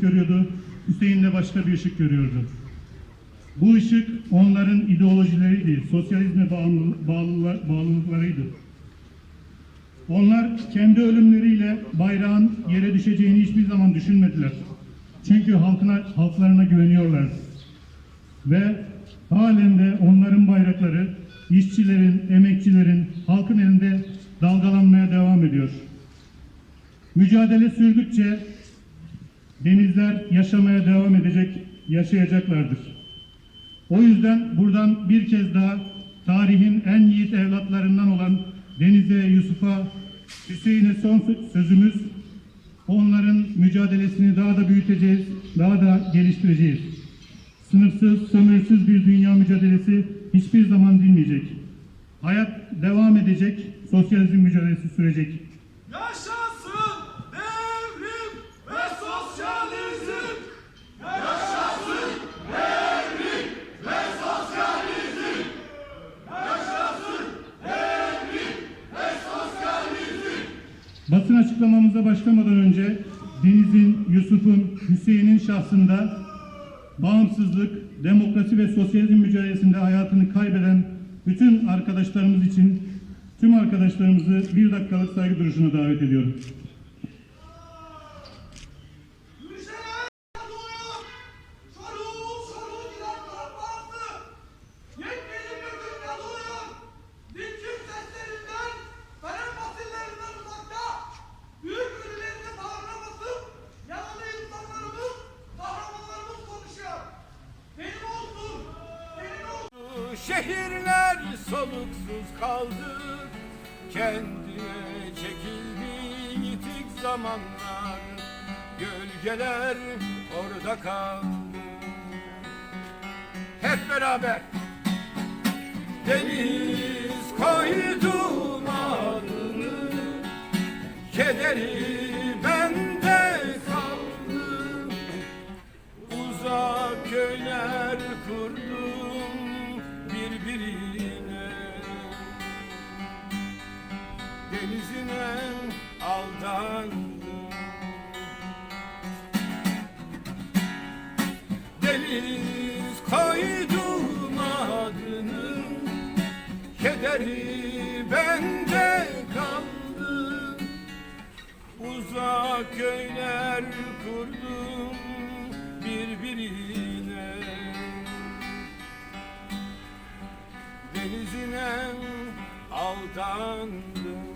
görüyordu, Hüseyin de başka bir ışık görüyordu. Bu ışık onların ideolojileriydi, sosyalizme bağlı, bağlılıklarıydı. Onlar kendi ölümleriyle bayrağın yere düşeceğini hiçbir zaman düşünmediler. Çünkü halkına, halklarına güveniyorlar. Ve halen de onların bayrakları işçilerin, emekçilerin, halkın elinde dalgalanmaya devam ediyor. Mücadele sürdükçe denizler yaşamaya devam edecek, yaşayacaklardır. O yüzden buradan bir kez daha tarihin en yiğit evlatlarından olan Deniz'e, Yusuf'a, Hüseyin'e son sö- sözümüz onların mücadelesini daha da büyüteceğiz, daha da geliştireceğiz. Sınırsız, sömürüsüz bir dünya mücadelesi hiçbir zaman dinmeyecek. Hayat devam edecek, sosyalizm mücadelesi sürecek. Yaşasın devrim ve sosyalizm! Yaşasın devrim ve sosyalizm! Yaşasın devrim ve sosyalizm! Basın açıklamamıza başlamadan önce Deniz'in, Yusuf'un, Hüseyin'in şahsında bağımsızlık, demokrasi ve sosyalizm mücadelesinde hayatını kaybeden bütün arkadaşlarımız için tüm arkadaşlarımızı bir dakikalık saygı duruşuna davet ediyorum. Şehirler soluksuz kaldı. Kendine çekildi yitik zamanlar. Gölgeler orada kaldı. Hep beraber. Deniz koydum adını Kederi Deniz koydum adını Kederi bende kaldı. Uzak köyler kurdum birbirine. Denizine aldandım